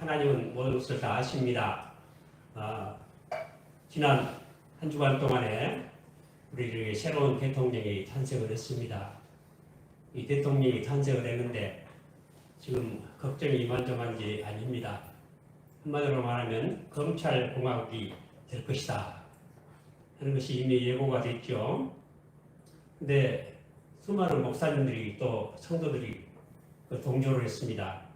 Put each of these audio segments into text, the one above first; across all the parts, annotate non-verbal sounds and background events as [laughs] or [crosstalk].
하나님은 모든 것을 다 아십니다. 아, 지난 한 주간 동안에 우리에게 새로운 대통령이 탄생을 했습니다. 이 대통령이 탄생을 했는데 지금 걱정이 이만저만 게 아닙니다. 한마디로 말하면 검찰공화국이 될 것이다 하는 것이 이미 예고가 됐죠. 근데 수많은 목사님들이 또 성도들이 그 동조를 했습니다.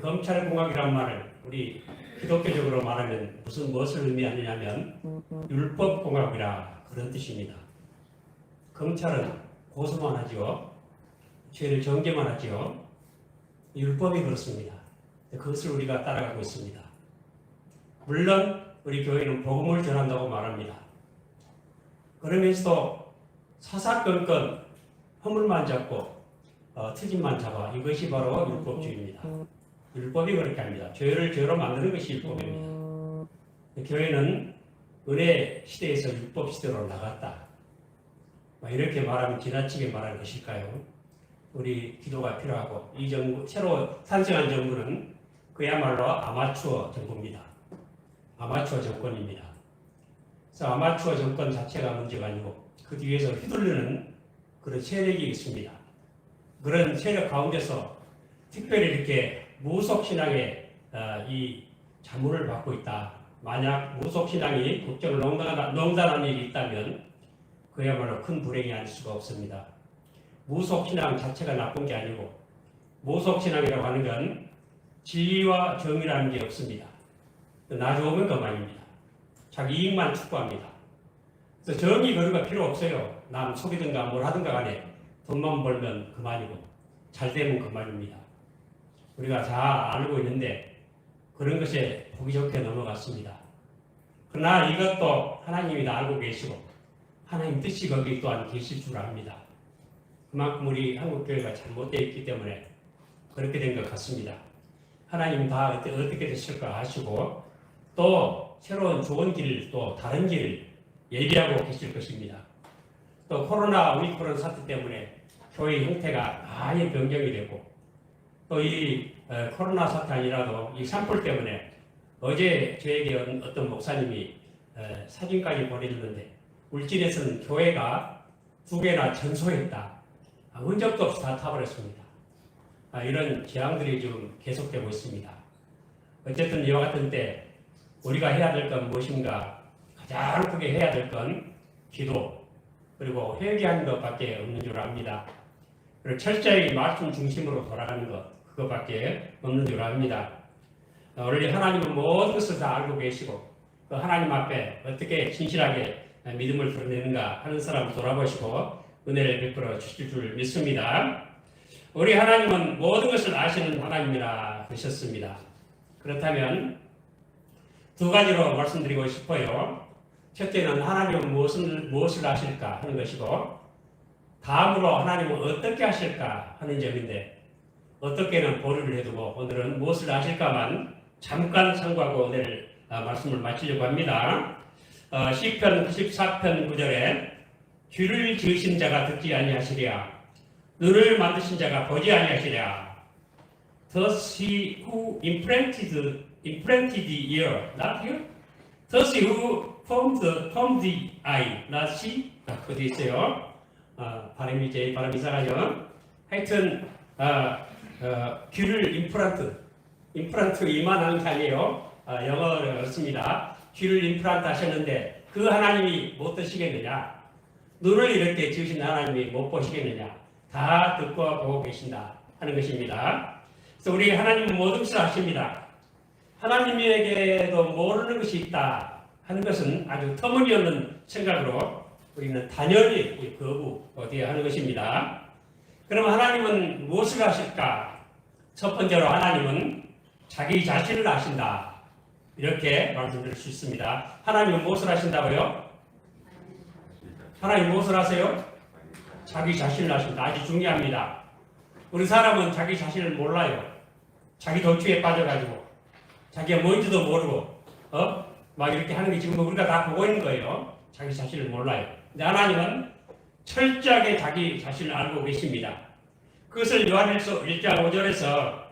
검찰공화국이란 말을 우리 기독교적으로 말하면 무슨 무엇을 의미하느냐면 율법공화국이라 그런 뜻입니다. 검찰은 고소만 하죠. 죄를 정죄만 하죠. 율법이 그렇습니다. 그것을 우리가 따라가고 있습니다. 물론 우리 교회는 복음을 전한다고 말합니다. 그러면서도 사사건건 허물만 잡고 어, 트집만 잡아 이것이 바로 율법주의입니다. 율법이 그렇게 합니다. 죄를 죄로 만드는 것이 율법입니다. 교회는 은혜 시대에서 율법 시대로 나갔다. 뭐 이렇게 말하면 지나치게 말하는 것일까요? 우리 기도가 필요하고 이 정부 새로 탄생한 정부는 그야말로 아마추어 정부입니다. 아마추어 정권입니다. 그래서 아마추어 정권 자체가 문제가 아니고 그 뒤에서 휘둘르는 그런 세력이 있습니다. 그런 세력 가운데서 특별히 이렇게 무속신앙의 어, 이 자문을 받고 있다. 만약 무속신앙이 국정을 농단한, 농단한 일이 있다면 그야말로 큰 불행이 아닐 수가 없습니다. 무속신앙 자체가 나쁜 게 아니고 무속신앙이라고 하는 건 진리와 정의라는 게 없습니다. 나 좋으면 그만입니다. 자기 이익만 추구합니다. 그래서 정의 거리가 필요 없어요. 남 속이든가 뭘 하든가 간에 돈만 벌면 그만이고 잘 되면 그만입니다. 우리가 잘 알고 있는데 그런 것에 보기 좋게 넘어갔습니다. 그러나 이것도 하나님이 다 알고 계시고 하나님 뜻이 거기 또한 계실 줄 압니다. 그만큼 우리 한국교회가 잘못되어 있기 때문에 그렇게 된 것 같습니다. 하나님 다 어떻게 되실까 하시고 또 새로운 좋은 길, 또 다른 길을 예비하고 계실 것입니다. 또 코로나 위코론 사태 때문에 교회 형태가 아예 변경이 되고 또 이 코로나 사태 아니라도 이 산불 때문에 어제 저에게 어떤 목사님이 에, 사진까지 보내줬는데 울진에서는 교회가 두 개나 전소했다. 아, 흔적도 없이 다 타버렸습니다. 아, 이런 재앙들이 지금 계속되고 있습니다. 어쨌든 이와 같은 때 우리가 해야 될 건 무엇인가 가장 크게 해야 될 건 기도 그리고 회개하는 것밖에 없는 줄 압니다. 그리고 철저히 말씀 중심으로 돌아가는 것 그것밖에 없는 줄 압니다. 우리 하나님은 모든 것을 다 알고 계시고 그 하나님 앞에 어떻게 진실하게 믿음을 드러내는가 하는 사람을 돌아보시고 은혜를 베풀어 주실 줄 믿습니다. 우리 하나님은 모든 것을 아시는 하나님이라 그러셨습니다. 그렇다면 두 가지로 말씀드리고 싶어요. 첫째는 하나님은 무엇을, 무엇을 아실까 하는 것이고 다음으로 하나님은 어떻게 하실까 하는 점인데 어떻게는 보류를 해두고 오늘은 무엇을 아실까만 잠깐 참고하고 오늘 말씀을 마치려고 합니다. 어, 시편 94편 9절에 귀를 지으신 자가 듣지 아니하시랴 눈을 만드신 자가 보지 아니하시랴 Thus he who implanted implanted the ear, not you. Thus he who formed the, formed the eye, not she. 아, 그것도 있어요. 아, 발음이 제 발음 이상하죠. 하여튼 아, 어, 귀를 임플란트, 임플란트 이만한 게 아니에요. 아, 영어를 얻습니다. 귀를 임플란트 하셨는데 그 하나님이 못 드시겠느냐? 눈을 이렇게 지으신 하나님이 못 보시겠느냐? 다 듣고 보고 계신다 하는 것입니다. 그래서 우리 하나님은 모든 것을 아십니다. 하나님에게도 모르는 것이 있다 하는 것은 아주 터무니없는 생각으로 우리는 단연히 거부 어디에 하는 것입니다. 그럼 하나님은 무엇을 아실까? 첫 번째로 하나님은 자기 자신을 아신다. 이렇게 말씀드릴 수 있습니다. 하나님은 무엇을 아신다고요? 하나님 무엇을 아세요? 자기 자신을 아신다. 아주 중요합니다. 우리 사람은 자기 자신을 몰라요. 자기 도취에 빠져가지고 자기가 뭔지도 모르고 어? 막 이렇게 하는 게 지금 우리가 다 보고 있는 거예요. 자기 자신을 몰라요. 근데 하나님은 철저하게 자기 자신을 알고 계십니다. 그것을 요한일서 1장 5절에서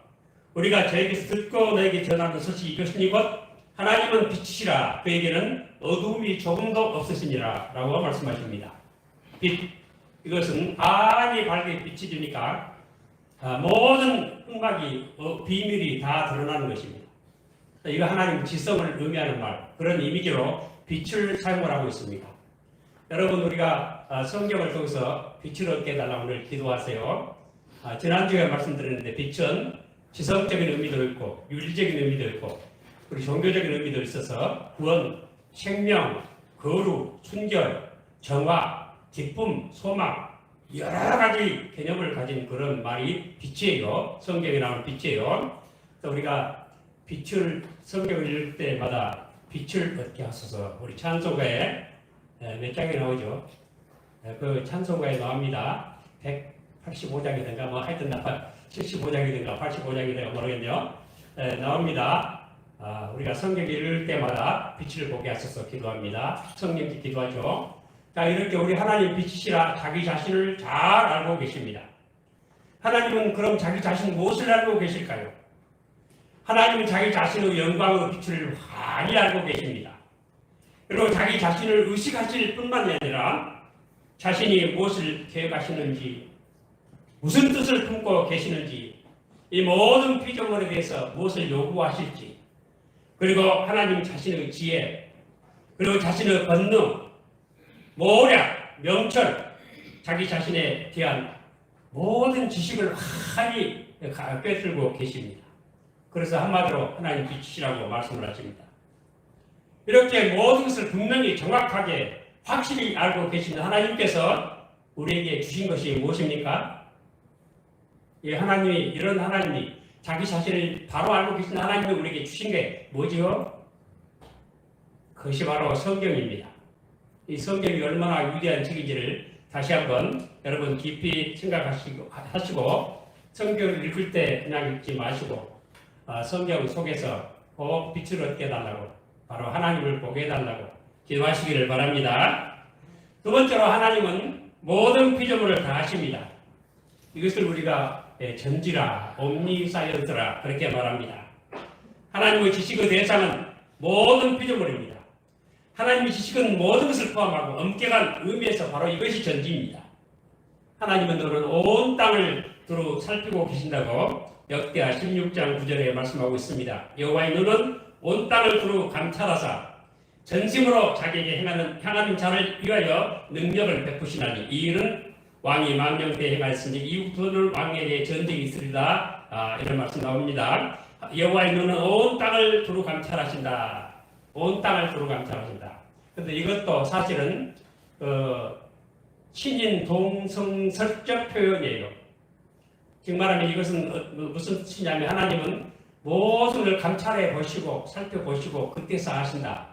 우리가 저에게서 듣고 너에게 전하는 소식이 이것이니 곧 하나님은 빛이시라 그에게는 어두움이 조금도 없으시니라 라고 말씀하십니다. 빛 이것은 많이 밝게 주니까 아, 모든 흑막이 어, 비밀이 다 드러나는 것입니다. 이거 하나님 지성을 의미하는 말 그런 이미지로 빛을 사용을 하고 있습니다. 여러분 우리가 아, 성경을 통해서 빛을 얻게 해달라고 오늘 기도하세요. 아, 지난주에 말씀드렸는데 빛은 지성적인 의미도 있고 윤리적인 의미도 있고 우리 종교적인 의미도 있어서 구원, 생명, 거룩, 순결, 정화, 기쁨, 소망 여러 가지 개념을 가진 그런 말이 빛이에요. 성경에 나오는 빛이에요. 그래서 우리가 빛을 성경을 읽을 때마다 빛을 얻게 하소서. 우리 찬송가에 에, 몇 장에 나오죠? 에, 그 찬송가에 나옵니다. 185장이든가 뭐 하여튼 나 75장이든가 85장이든가 모르겠네요. 에, 나옵니다. 아, 우리가 성경 읽을 때마다 빛을 보게 하소서 기도합니다. 성령께 기도하죠. 자, 이렇게 우리 하나님 빛이시라 자기 자신을 잘 알고 계십니다. 하나님은 그럼 자기 자신 무엇을 알고 계실까요? 하나님은 자기 자신의 영광의 빛을 많이 알고 계십니다. 그리고 자기 자신을 의식하실 뿐만 아니라 자신이 무엇을 계획하시는지, 무슨 뜻을 품고 계시는지, 이 모든 피조물에 대해서 무엇을 요구하실지, 그리고 하나님 자신의 지혜, 그리고 자신의 권능, 모략, 명철, 자기 자신에 대한 모든 지식을 많이 꿰뚫고 계십니다. 그래서 한마디로 하나님 빛이시라고 말씀을 하십니다. 이렇게 모든 것을 분명히 정확하게 확실히 알고 계시는 하나님께서 우리에게 주신 것이 무엇입니까? 예, 하나님이 이런 하나님이 자기 자신을 바로 알고 계신 하나님이 우리에게 주신 게 뭐지요? 그것이 바로 성경입니다. 이 성경이 얼마나 위대한 책인지를 다시 한번 여러분 깊이 생각하시고 하시고 성경을 읽을 때 그냥 읽지 마시고 아, 성경 속에서 꼭 빛을 얻게 해달라고 바로 하나님을 보게 해달라고 기도하시기를 바랍니다. 두 번째로 하나님은 모든 피조물을 다 하십니다. 이것을 우리가 예, 전지라, 옴니사이언스라 그렇게 말합니다. 하나님의 지식의 대상은 모든 피조물입니다. 하나님의 지식은 모든 것을 포함하고 엄격한 의미에서 바로 이것이 전지입니다. 하나님은 너는 온 땅을 두루 살피고 계신다고 역대하 16장 9절에 말씀하고 있습니다. 여호와의 눈은 온 땅을 두루 감찰하사 전심으로 자기에게 행하는 향하는 자를 위하여 능력을 베푸시나니 이 일은 왕이 만명때 행하였으니 이후부터는 왕에게 전쟁이 있으리라 아, 이런 말씀 나옵니다. 여호와의 눈은 온 땅을 두루 감찰하신다. 온 땅을 두루 감찰하신다. 그런데 이것도 사실은 어, 신인 동성설적 표현이에요. 즉 말하면 이것은 어, 무슨 뜻이냐면 하나님은 모든 걸 감찰해 보시고 살펴보시고 그때서 하신다.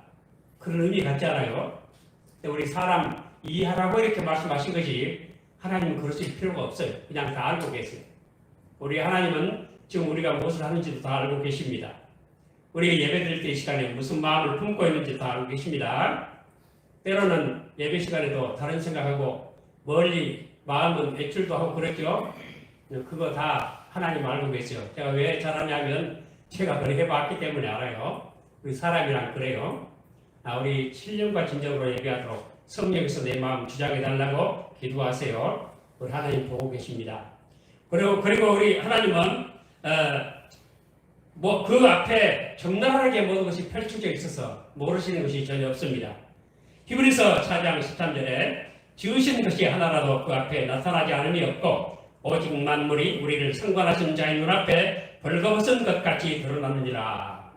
그런 의미 같지 않아요? 우리 사람 이해하라고 이렇게 말씀하신 것이 하나님은 그러실 필요가 없어요. 그냥 다 알고 계세요. 우리 하나님은 지금 우리가 무엇을 하는지도 다 알고 계십니다. 우리가 예배 드릴 때 이 시간에 무슨 마음을 품고 있는지 다 알고 계십니다. 때로는 예배 시간에도 다른 생각하고 멀리 마음은 외출도 하고 그랬죠. 그거 다 하나님 알고 계세요. 제가 왜 잘하냐면 제가 그래 해봤기 때문에 알아요. 우리 사람이란 그래요. 아, 우리 7년과 진정으로 예배하도록 성령에서 내 마음 주장해 달라고 기도하세요. 우리 하나님 보고 계십니다. 그리고 그리고 우리 하나님은 어, 뭐 그 앞에 적나라하게 모든 것이 펼쳐져 있어서 모르시는 것이 전혀 없습니다. 히브리서 4장 13절에 지으신 것이 하나라도 그 앞에 나타나지 않음이 없고 오직 만물이 우리를 상관하신 자의 눈앞에 벌거벗은 것 같이 드러나느니라.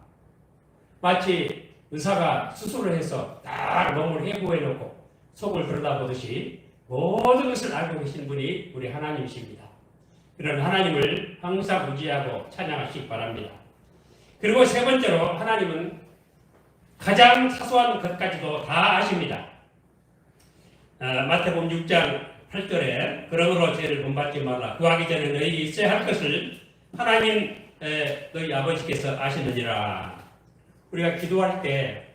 마치 의사가 수술을 해서 딱 몸을 해부해 놓고 속을 들여다보듯이 모든 것을 알고 계신 분이 우리 하나님이십니다. 그런 하나님을 항상 의지하고 찬양하시기 바랍니다. 그리고 세 번째로 하나님은 가장 사소한 것까지도 다 아십니다. 아, 마태복음 6장 8절에 그러므로 죄를 본받지 말라 구하기 전에 너희에게 있어야 할 것을 하나님 에, 너희 아버지께서 아시느니라 우리가 기도할 때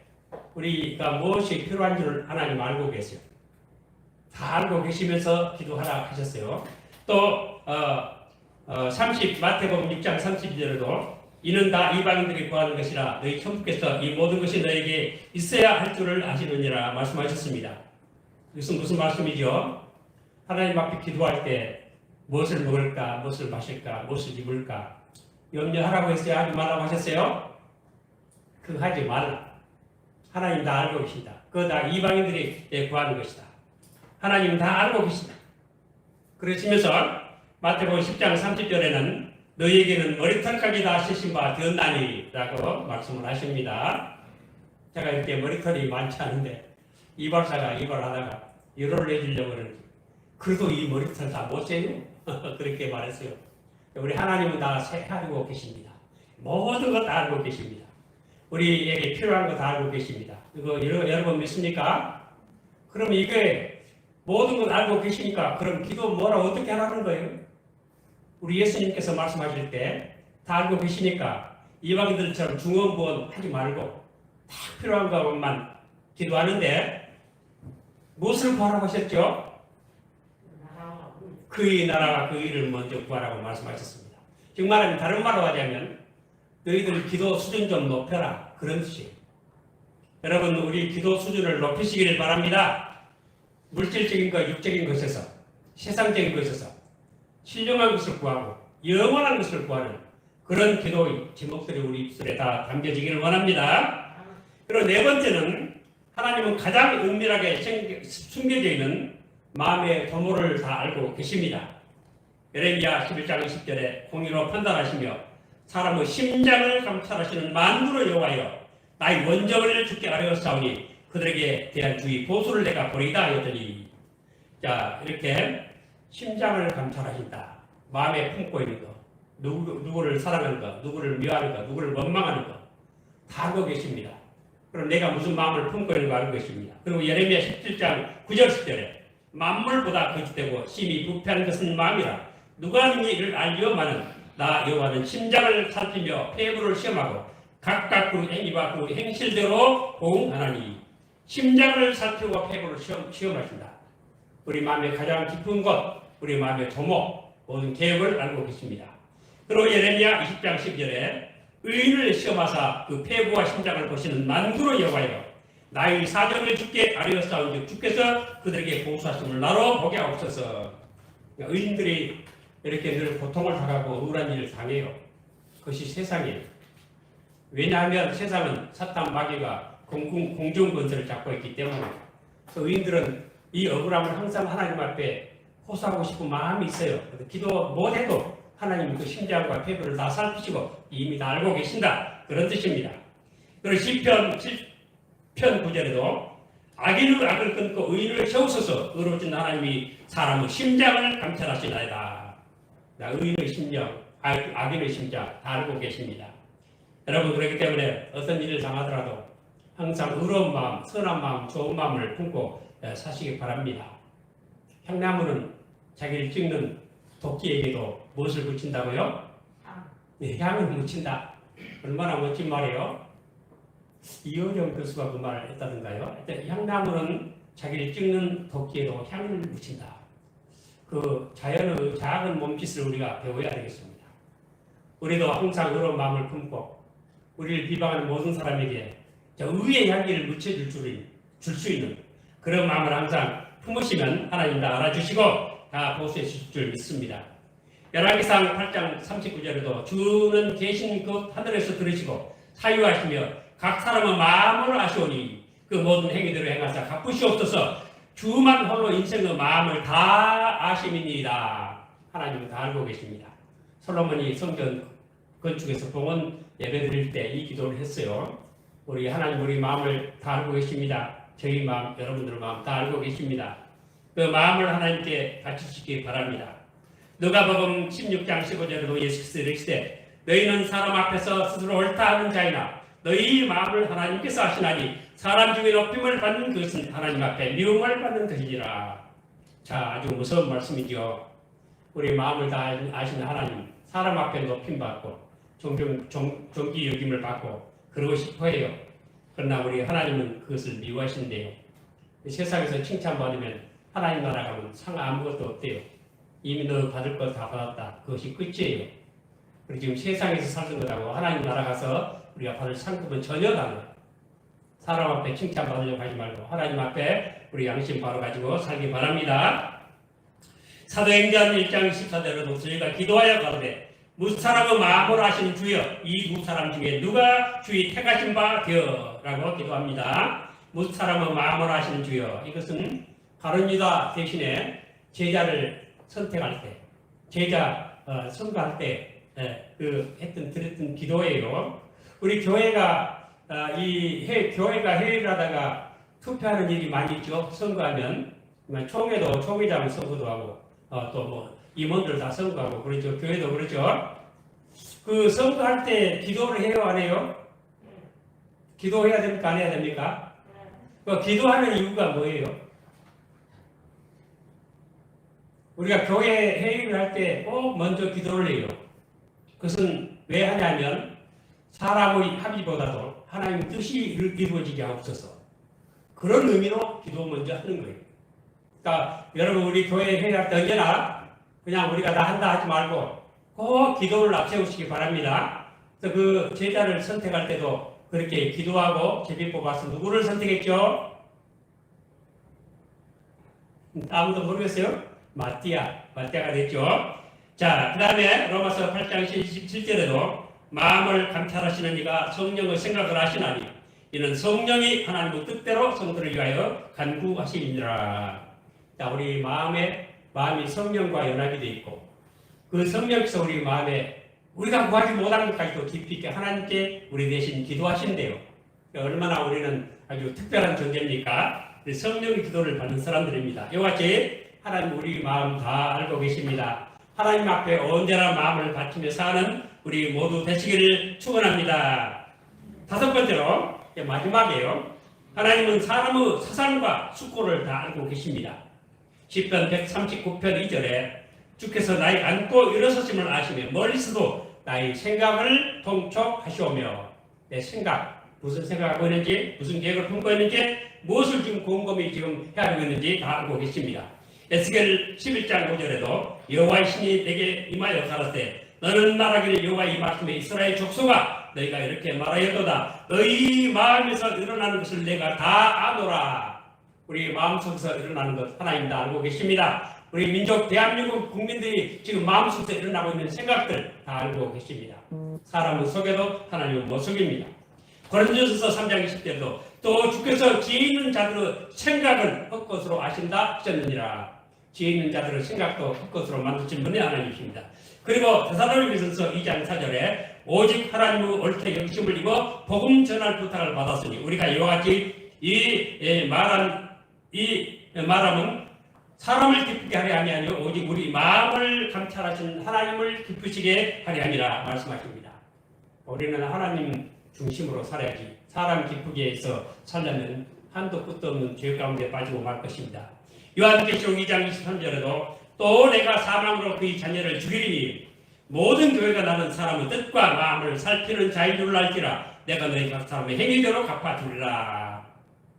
우리가 무엇이 필요한 줄 하나님 알고 계세요. 다 알고 계시면서 기도하라 하셨어요. 또 어, 어, 30 마태복음 6장 32절에도 이는 다 이방인들이 구하는 것이라 너희 천부께서 이 모든 것이 너에게 있어야 할 줄을 아시느니라 말씀하셨습니다. 이것은 무슨 말씀이죠? 하나님 앞에 기도할 때 무엇을 먹을까, 무엇을 마실까, 무엇을 입을까 염려하라고 했어요? 하지 말라고 하셨어요? 그거 하지 말라. 하나님 다 알고 계신다. 그거 다 이방인들이 구하는 것이다. 하나님은 다 알고 계신다. 그러시면서 마태복음 10장 30절에는 너희에게는 머리털까지 다 씻은 바 되었나니라고 말씀을 하십니다. 제가 이렇게 머리털이 많지 않은데 이발사가 이발하다가 열을 내주려고 그러는지 그래도 이 머리털 다 못 재요? [laughs] 그렇게 말했어요. 우리 하나님은 다 알고 계십니다. 모든 것 다 알고 계십니다. 우리에게 필요한 거 다 알고 계십니다. 이거 여러- 여러분 믿습니까? 그럼 이게 모든 걸 알고 계시니까 그럼 기도 뭐라 어떻게 하라는 거예요? 우리 예수님께서 말씀하실 때 다 알고 계시니까 이방인들처럼 중언부언 하지 말고 다 필요한 것만 기도하는데 무엇을 구하라고 하셨죠? 그의 나라와 그 일을 먼저 구하라고 말씀하셨습니다. 즉 말하면 다른 말로 하자면 너희들 기도 수준 좀 높여라 그런 뜻이에요. 여러분 우리 기도 수준을 높이시기를 바랍니다. 물질적인 것, 육적인 것에서 세상적인 것에서 신령한 것을 구하고 영원한 것을 구하는 그런 기도의 제목들이 우리 입술에 다 담겨지기를 원합니다. 그리고 네 번째는 하나님은 가장 은밀하게 생- 숨겨져 있는 마음의 도모를 다 알고 계십니다. 예레미야 11장 20절에 공의로 판단하시며 사람의 심장을 감찰하시는 만두로 여호와여 나의 원정을 죽게 하려사오니 그들에게 대한 주의 보수를 내가 보리다 하였더니. 자 이렇게 심장을 감찰하신다. 마음에 품고 있는 거 누구, 누구를 사랑하는 거 누구를 미워하는 거 누구를 원망하는 거다 알고 계십니다. 그럼 내가 무슨 마음을 품고 있는 거 알고 계십니다. 그리고 예레미야 17장 9절 10절에 만물보다 거짓되고 심히 부패한 것은 마음이라. 누가 능히 이를 알리오마는 나 여호와는 심장을 살피며 폐부를 시험하고 각각 그 행위와 그 행실대로 보응하나니 심장을 살피고 폐부를 시험, 시험하신다. 우리 마음의 가장 깊은 것, 우리 마음의 도모, 모든 계획을 알고 계십니다. 그리고 예레미야 20장 12절에 의인을 시험하사 그 폐부와 심장을 보시는 만두로 여호와여 나의 사정을 주께 아뢰었사온즉 주께서 그들에게 보수하심을 나로 보게 하옵소서. 그러니까 의인들이 이렇게 늘 고통을 당하고 우울한 일을 당해요. 그것이 세상이에요. 왜냐하면 세상은 사탄 마귀가 공중, 공중 권세를 잡고 있기 때문에 그 의인들은 이 억울함을 항상 하나님 앞에 호소하고 싶은 마음이 있어요. 기도 못해도 하나님 그 심장과 폐부를 다 살피시고 이미 다 알고 계신다. 그런 뜻입니다. 그리고 시편 7편 9절에도 악인을 악을 끊고 의인을 세우소서 의로우신 하나님이 사람의 심장을 감찰하시나이다. 나 의인의 심령, 악- 악인의 심장 다 알고 계십니다. 여러분 그렇기 때문에 어떤 일을 당하더라도 항상 의로운 마음, 선한 마음, 좋은 마음을 품고 에, 사시기 바랍니다. 향나무는 자기를 찍는 도끼에게도 무엇을 붙인다고요? 네, 향을 묻힌다. 얼마나 멋진 말이에요? 이효령 교수가 그 말을 했다던가요? 향나무는 자기를 찍는 도끼에도 향을 묻힌다. 그 자연의 작은 몸짓을 우리가 배워야 되겠습니다. 우리도 항상 의로운 마음을 품고 우리를 비방하는 모든 사람에게 저 의의 향기를 묻혀줄 줄수 있는 그런 마음을 항상 품으시면 하나님 다 알아주시고 다 보수해 주실 줄 믿습니다. 열왕기상 8장 39절에도 주는 계신 그 하늘에서 들으시고 사유하시며 각 사람은 마음을 아시오니 그 모든 행위대로 행하사 갚으시옵소서 주만 홀로 인생의 마음을 다 아심이니이다. 하나님은 다 알고 계십니다. 솔로몬이 성전 건축에서 봉헌 예배 드릴 때 이 기도를 했어요. 우리 하나님 우리 마음을 다 알고 계십니다. 저희 마음, 여러분들 마음 다 알고 계십니다. 그 마음을 하나님께 바치시기 바랍니다. 누가복음 16장 15절에도 예수께서 이르시되 너희는 사람 앞에서 스스로 옳다 하는 자이나 너희 마음을 하나님께서 아시나니 사람 중에 높임을 받는 것은 하나님 앞에 미움을 받는 것이니라. 자, 아주 무서운 말씀이죠. 우리 마음을 다 아시는 하나님, 사람 앞에 높임 받고 존경, 존, 존귀 여김을 받고 그러고 싶어해요. 그러나 우리 하나님은 그것을 미워하신대요. 세상에서 칭찬받으면 하나님 나라 가면 상 아무것도 없대요. 이미 너 받을 거 다 받았다. 그것이 끝이에요. 우리 지금 세상에서 살던 것하고 하나님 나라 가서 우리가 받을 상급은 전혀 달라. 사람 앞에 칭찬 받으려고 하지 말고 하나님 앞에 우리 양심 바로 가지고 살기 바랍니다. 사도행전 1장 14절에도 저희가 기도하여 가로되 무슨 사람은 마음으로 하시는 주여 이두 사람 중에 누가 주의 택하신 바 되어라고 기도합니다. 무슨 사람은 마음으로 하시는 주여 이것은 가론유다 대신에 제자를 선택할 때 제자 어, 선거할 때 그 했던 드렸던 기도예요. 우리 교회가 아, 이 해, 교회가 회의를 하다가 투표하는 일이 많이 있죠. 선거하면 총회도 총회장 선거도 하고 어, 또뭐 임원들 다 선거하고 그렇죠. 교회도 그렇죠. 그 선거할 때 기도를 해요, 안 해요? 기도해야 됩니까, 안 해야 됩니까? 그 기도하는 이유가 뭐예요? 우리가 교회 회의를 할 때 꼭 먼저 기도를 해요. 그것은 왜 하냐면 사람의 합의보다도 하나님 뜻이 이루어지게 하옵소서. 그런 의미로 기도 먼저 하는 거예요. 그러니까 여러분 우리 교회 회의할 때 언제나 그냥 우리가 다 한다 하지 말고 꼭 기도를 앞세우시기 바랍니다. 그래서 그 제자를 선택할 때도 그렇게 기도하고 제비 뽑아서 누구를 선택했죠? 아무도 모르겠어요? 마띠아, 마띠아가 됐죠. 자, 그 다음에 로마서 8장 17절에도 마음을 감찰하시는 이가 성령의 생각을 하시나니 이는 성령이 하나님의 뜻대로 성도를 위하여 간구하시니라. 자, 우리 마음에 마음이 성령과 연합이 되어 있고 그 성령께서 우리 마음에 우리가 구하지 못하는 것까지도 깊이 있게 하나님께 우리 대신 기도하신대요. 얼마나 우리는 아주 특별한 존재입니까? 성령의 기도를 받는 사람들입니다. 이와 같이 하나님 우리 마음 다 알고 계십니다. 하나님 앞에 언제나 마음을 바치며 사는 우리 모두 되시기를 축원합니다. 다섯 번째로 마지막이에요. 하나님은 사람의 사상과 숙고를 다 알고 계십니다. 10편 139편 2절에 주께서 나의 안고 일어서심을 아시며 멀리서도 나의 생각을 통촉하시오며 내 생각 무슨 생각하고 있는지 무슨 계획을 품고 있는지 무엇을 지금 곰곰이 지금 해야 되는지 다 알고 계십니다. 에스겔 11장 5절에도 여호와의 신이 내게 임하여 가라사대 너는 말하기를 여호와의 말씀에 이스라엘 족속아 너희가 이렇게 말하였도다. 너희 마음에서 일어나는 것을 내가 다 아노라. 우리 마음속에서 일어나는 것 하나님 다 알고 계십니다. 우리 민족 대한민국 국민들이 지금 마음속에서 일어나고 있는 생각들 다 알고 계십니다. 사람은 속여도 하나님은 못 속입니다. 고린도전서 3장 20절도 또 주께서 지혜 있는 자들의 생각을 헛것으로 아신다 하셨느니라. 지혜 있는 자들의 생각도 헛것으로 만드신 분이 하나님이십니다. 그리고 대사로니께서 2장 4절에 오직 하나님의 옳게 영심을 입어 복음 전할 부탁을 받았으니 우리가 이와 같이 이 예, 말한 이 말함은 사람을 기쁘게 하려 함이 아니요 오직 우리 마음을 감찰하신 하나님을 기쁘시게 하려 함이라 말씀하십니다. 우리는 하나님 중심으로 살아야지 사람 기쁘게 해서 살려면 한도 끝도 없는 죄 가운데 빠지고 말 것입니다. 요한계시록 2장 23절에도 또 내가 사망으로 그의 자녀를 죽이리니 모든 교회가 나는 사람의 뜻과 마음을 살피는 자인 줄 알지라. 내가 너희 각 사람의 행위대로 갚아주리라.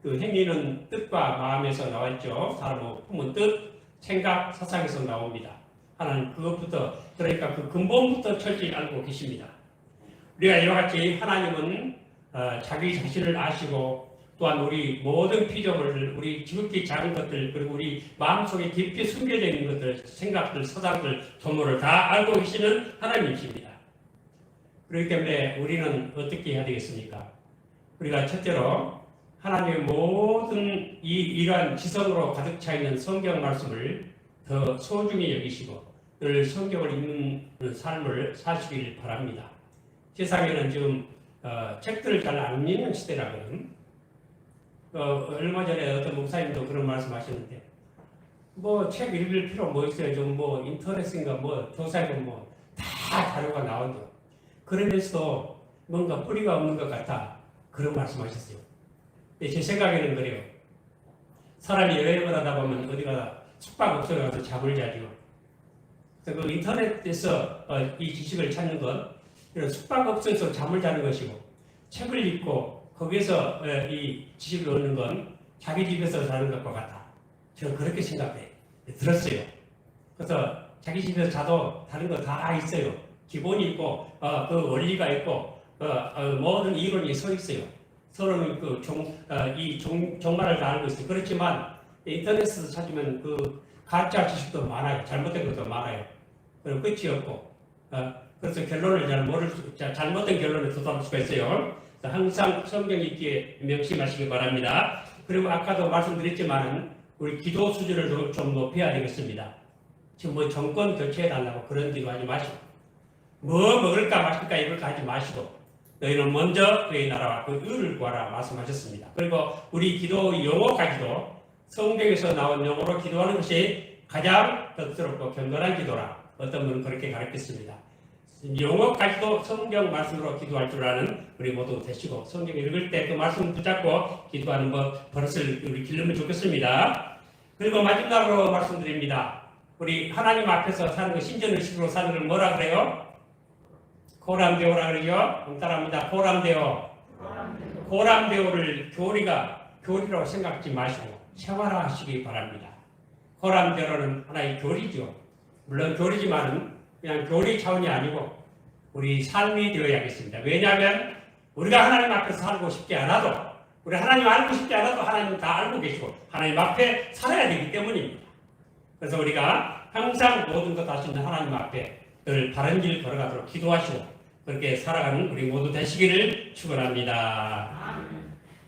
그 행위는 뜻과 마음에서 나와있죠. 사람의 품은 뜻, 생각, 사상에서 나옵니다. 하나님 그것부터 그러니까 그 근본부터 철저히 알고 계십니다. 우리가 이와 같이 하나님은 어, 자기 자신을 아시고 또한 우리 모든 피조물들, 우리 지극히 작은 것들, 그리고 우리 마음속에 깊이 숨겨져 있는 것들, 생각들, 사상들, 도모를 다 알고 계시는 하나님이십니다. 그렇기 때문에 우리는 어떻게 해야 되겠습니까? 우리가 첫째로 하나님의 모든 이 이러한 지성으로 가득 차 있는 성경 말씀을 더 소중히 여기시고 늘 성경을 읽는 삶을 사시길 바랍니다. 세상에는 지금 어, 책들을 잘 안 읽는 시대라거든. 어, 얼마 전에 어떤 목사님도 그런 말씀하셨는데 뭐 책 읽을 필요 뭐 있어요? 좀뭐 인터넷인가 뭐 조사해보면 뭐다 자료가 나온다. 그러면서도 뭔가 뿌리가 없는 것 같아. 그런 말씀하셨어요. 제 생각에는 그래요. 사람이 여행을 하다 보면 어디가 숙박업소에 가서 잠을 자죠. 그 인터넷에서 어, 이 지식을 찾는 것, 이런 숙박업소에서 잠을 자는 것이고, 책을 읽고 거기에서 어, 이 지식을 얻는 건 자기 집에서 자는 것과 같다. 저는 그렇게 생각해. 들었어요. 그래서 자기 집에서 자도 다른 거 다 있어요. 기본이 있고 어, 그 원리가 있고 어, 어, 모든 이론이 서 있어요. 서로는 그 종, 어, 종말을 다 알고 있어요. 그렇지만 인터넷에서 찾으면 그 가짜 지식도 많아요. 잘못된 것도 많아요. 그리고 끝이 없고 어, 그래서 결론을 잘 모를 수, 자, 잘못된 결론을 도달할 수가 있어요. 항상 성경 읽기에 명심하시기 바랍니다. 그리고 아까도 말씀드렸지만은 우리 기도 수준을 좀- 좀 높여야 되겠습니다. 지금 뭐 정권 교체해달라고 그런 기도 하지 마시고 뭐 먹을까 마실까 입을까 하지 마시고 너희는 먼저 그의 나라와 그 의를 구하라 말씀하셨습니다. 그리고 우리 기도 용어까지도 성경에서 나온 용어로 기도하는 것이 가장 뜻스럽고 견고한 기도라 어떤 분은 그렇게 가르쳤습니다. 용어까지도 성경 말씀으로 기도할 줄 아는 우리 모두 되시고 성경 읽을 때 그 말씀 붙잡고 기도하는 법 버릇을 우리 기르면 좋겠습니다. 그리고 마지막으로 말씀드립니다. 우리 하나님 앞에서 사는 거 신전의식으로 사는 걸 뭐라 그래요? 고람대오라 그러죠? 따라합니다. 고람대오. 고람대오를 교리가 교리라고 생각하지 마시고 생활화하시기 바랍니다. 고람대오는 하나의 교리죠. 물론 교리지만은 그냥 교리 차원이 아니고 우리 삶이 되어야겠습니다. 왜냐하면 우리가 하나님 앞에서 살고 싶지 않아도 우리 하나님 알고 싶지 않아도 하나님 다 알고 계시고 하나님 앞에 살아야 되기 때문입니다. 그래서 우리가 항상 모든 것 하시는 하나님 앞에 늘 바른 길 걸어가도록 기도하시고 그렇게 살아가는 우리 모두 되시기를 축원합니다.